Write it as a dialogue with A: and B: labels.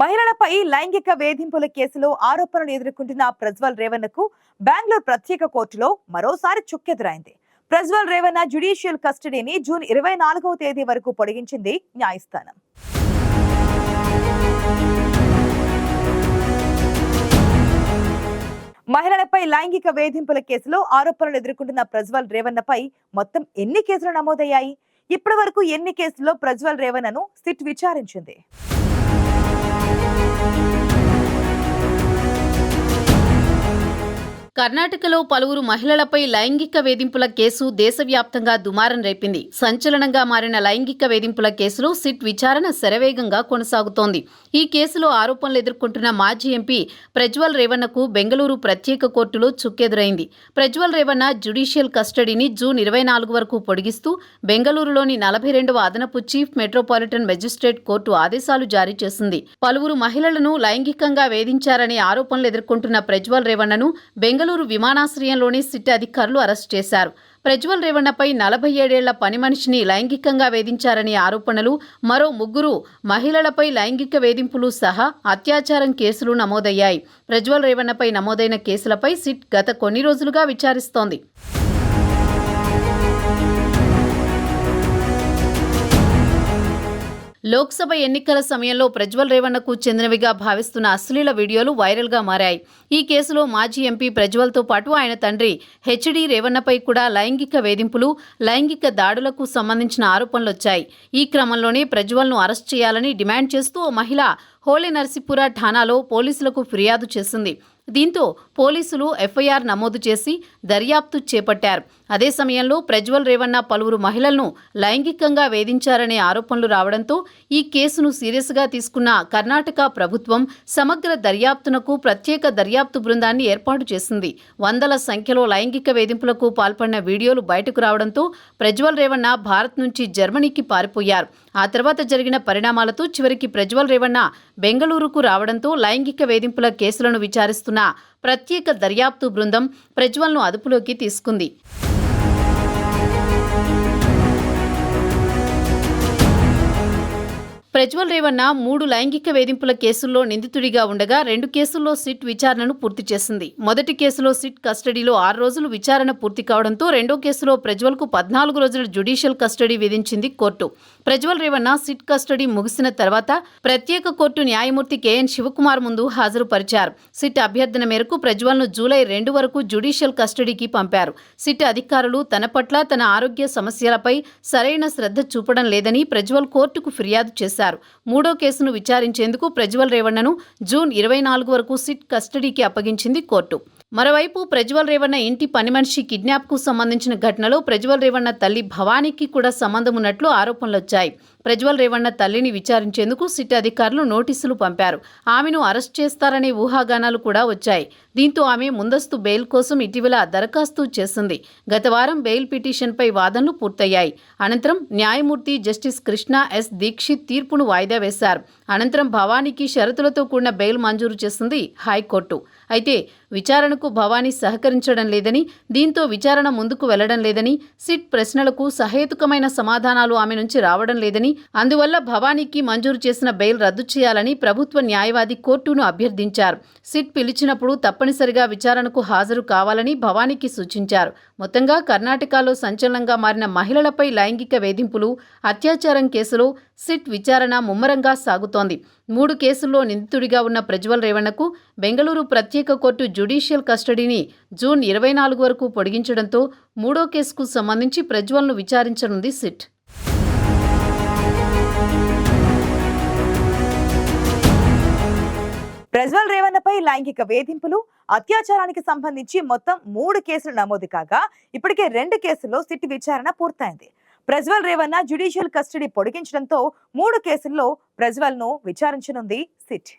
A: మహిళలపై లైంగిక వేధింపుల కేసులో ఆరోపణలు ఎదుర్కొంటున్న ప్రజ్వల్ రేవణ్కు బెంగళూరు ప్రత్యేక కోర్టులో మరోసారి చుక్కెదురైంది. ప్రజ్వల్ రేవణ జ్యుడిషియల్ కస్టడీని జూన్ ఇరవై నాలుగవ తేదీ వరకు పొడిగించింది న్యాయస్థానం. మహిళలపై లైంగిక వేధింపుల కేసులో ఆరోపణలు ఎదుర్కొంటున్న ప్రజ్వల్ రేవన్నపై మొత్తం ఎన్ని కేసులు నమోదయ్యాయి? ఇప్పటి వరకు ఎన్ని కేసుల్లో ప్రజ్వల్ రేవణను సిట్ విచారించింది?
B: కర్ణాటకలో పలువురు మహిళలపై లైంగిక వేధింపుల కేసు దేశవ్యాప్తంగా దుమారం రేపింది. సంచలనంగా మారిన లైంగిక వేధింపుల కేసులో సిట్ విచారణ శరవేగంగా కొనసాగుతోంది. ఈ కేసులో ఆరోపణలు ఎదుర్కొంటున్న మాజీ ఎంపీ ప్రజ్వల్ రేవన్నకు బెంగళూరు ప్రత్యేక కోర్టులో చుక్కెదురైంది. ప్రజ్వల్ రేవన్న జ్యుడిషియల్ కస్టడీని జూన్ ఇరవై నాలుగు వరకు పొడిగిస్తూ బెంగళూరులోని నలభై రెండవ అదనపు చీఫ్ మెట్రోపాలిటన్ మెజిస్ట్రేట్ కోర్టు ఆదేశాలు జారీ చేసింది. పలువురు మహిళలను లైంగికంగా వేధించారనే ఆరోపణలు ఎదుర్కొంటున్న ప్రజ్వల్ రేవన్నను బెంగళూరు విమానాశ్రయంలోని సిట్ అధికారులు అరెస్ట్ చేశారు. ప్రజ్వల్ రేవన్నపై నలభై ఏడేళ్ళ పని మనిషిని లైంగికంగా వేధించారనే ఆరోపణలు మరో ముగ్గురు మహిళలపై లైంగిక వేధింపులు సహా అత్యాచారం కేసులు నమోదయ్యాయి. ప్రజ్వల్ రేవణ్ణపై నమోదైన కేసులపై సిట్ గత కొన్ని రోజులుగా విచారిస్తోంది. లోక్సభ ఎన్నికల సమయంలో ప్రజ్వల్ రేవన్నకు చెందినవిగా భావిస్తున్న అశ్లీల వీడియోలు వైరల్గా మారాయి. ఈ కేసులో మాజీ ఎంపీ ప్రజ్వల్తో పాటు ఆయన తండ్రి హెచ్డి రేవణ్ణపై కూడా లైంగిక వేధింపులు లైంగిక దాడులకు సంబంధించిన ఆరోపణలొచ్చాయి. ఈ క్రమంలోనే ప్రజ్వల్ను అరెస్ట్ చేయాలని డిమాండ్ చేస్తూ ఓ మహిళ హోలీ నర్సీపుర ఠాణాలో పోలీసులకు ఫిర్యాదు చేసింది. దీంతో పోలీసులు ఎఫ్ఐఆర్ నమోదు చేసి దర్యాప్తు చేపట్టారు. అదే సమయంలో ప్రజ్వల్ రేవన్న పలువురు మహిళలను లైంగికంగా వేధించారనే ఆరోపణలు రావడంతో ఈ కేసును సీరియస్గా తీసుకున్న కర్ణాటక ప్రభుత్వం సమగ్ర దర్యాప్తునకు ప్రత్యేక దర్యాప్తు బృందాన్ని ఏర్పాటు చేసింది. వందల సంఖ్యలో లైంగిక వేధింపులకు పాల్పడిన వీడియోలు బయటకు రావడంతో ప్రజ్వల్ రేవన్న భారత్ నుంచి జర్మనీకి పారిపోయారు. ఆ తర్వాత జరిగిన పరిణామాలతో చివరికి ప్రజ్వల్ రేవన్న బెంగళూరుకు రావడంతో లైంగిక వేధింపుల కేసులను విచారిస్తున్న ప్రత్యేక దర్యాప్తు బృందం ప్రజ్వల్ను అదుపులోకి తీసుకుంది. ప్రజ్వల్ రేవన్న మూడు లైంగిక వేధింపుల కేసుల్లో నిందితుడిగా ఉండగా రెండు కేసుల్లో సిట్ విచారణను పూర్తి చేసింది. మొదటి కేసులో సిట్ కస్టడీలో ఆరు రోజులు విచారణ పూర్తి కావడంతో రెండో కేసులో ప్రజ్వల్కు పద్నాలుగు రోజుల జ్యుడిషియల్ కస్టడీ విధించింది court. Prajwal Revanna SIT custody ముగిసిన తర్వాత ప్రత్యేక కోర్టు న్యాయమూర్తి కెఎన్ శివకుమార్ ముందు హాజరుపరిచారు. సిట్ అభ్యర్థన మేరకు ప్రజ్వల్ను జూలై రెండు వరకు జ్యుడిషియల్ కస్టడీకి పంపారు. సిట్ అధికారులు తన పట్ల తన ఆరోగ్య సమస్యలపై సరైన శ్రద్ధ చూపడం లేదని ప్రజ్వల్ కోర్టుకు ఫిర్యాదు చేశారు. మూడో కేసును విచారించేందుకు ప్రజ్వల్ రేవణ్ణను జూన్ ఇరవై నాలుగు వరకు సిట్ కస్టడీకి అప్పగించింది కోర్టు. మరోవైపు ప్రజ్వల్ రేవన్న ఇంటి పని మనిషి కిడ్నాప్కు సంబంధించిన ఘటనలో ప్రజ్వల్ రేవణ్ణ తల్లి భవానీకి కూడా సంబంధం ఉన్నట్లు ఆరోపణలు వచ్చాయి. ప్రజ్వల్ రేవణ్ణ తల్లిని విచారించేందుకు సిట్ అధికారులు నోటీసులు పంపారు. ఆమెను అరెస్ట్ చేస్తారనే ఊహాగానాలు కూడా వచ్చాయి. దీంతో ఆమె ముందస్తు బెయిల్ కోసం ఇటీవల దరఖాస్తు చేసింది. గత వారం బెయిల్ పిటిషన్పై వాదనలు పూర్తయ్యాయి. అనంతరం న్యాయమూర్తి జస్టిస్ కృష్ణ ఎస్ దీక్షిత్ తీర్పును వాయిదా వేశారు. అనంతరం భవానీకి షరతులతో కూడిన బెయిల్ మంజూరు చేసింది హైకోర్టు. అయితే విచారణకు భవానీ సహకరించడం లేదని దీంతో విచారణ ముందుకు వెళ్ళడం లేదని సిట్ ప్రశ్నలకు సహేతుకమైన సమాధానాలు ఆమె నుంచి రావడం లేదని అందువల్ల భవానీకి మంజూరు చేసిన బెయిల్ రద్దు చేయాలని ప్రభుత్వ న్యాయవాది కోర్టును అభ్యర్థించారు. సిట్ పిలిచినప్పుడు తప్పనిసరిగా విచారణకు హాజరు కావాలని భవానీకి సూచించారు. మొత్తంగా కర్ణాటకలో సంచలనంగా మారిన మహిళలపై లైంగిక వేధింపులు అత్యాచారం కేసులో సిట్ విచారణ ముమ్మరంగా సాగుతోంది. మూడు కేసుల్లో నిందితుడిగా ఉన్న ప్రజ్వల్ రేవణకు బెంగళూరు ప్రత్యేక కోర్టు జ్యుడీషియల్ కస్టడీని జూన్ ఇరవై నాలుగు వరకు పొడిగించడంతో మూడో కేసుకు సంబంధించి ప్రజ్వల్ను విచారించనుంది సిట్.
A: ప్రజ్వల్ రేవన్నపై లైంగిక వేధింపులు అత్యాచారానికి సంబంధించి మొత్తం మూడు కేసులు నమోదు కాగా ఇప్పటికే రెండు కేసుల్లో సిట్ విచారణ పూర్తయింది. ప్రజ్వల్ రేవన్న జ్యుడిషియల్ కస్టడీ పొడిగించడంతో మూడు కేసుల్లో ప్రజ్వల్ను విచారించనుంది సిట్.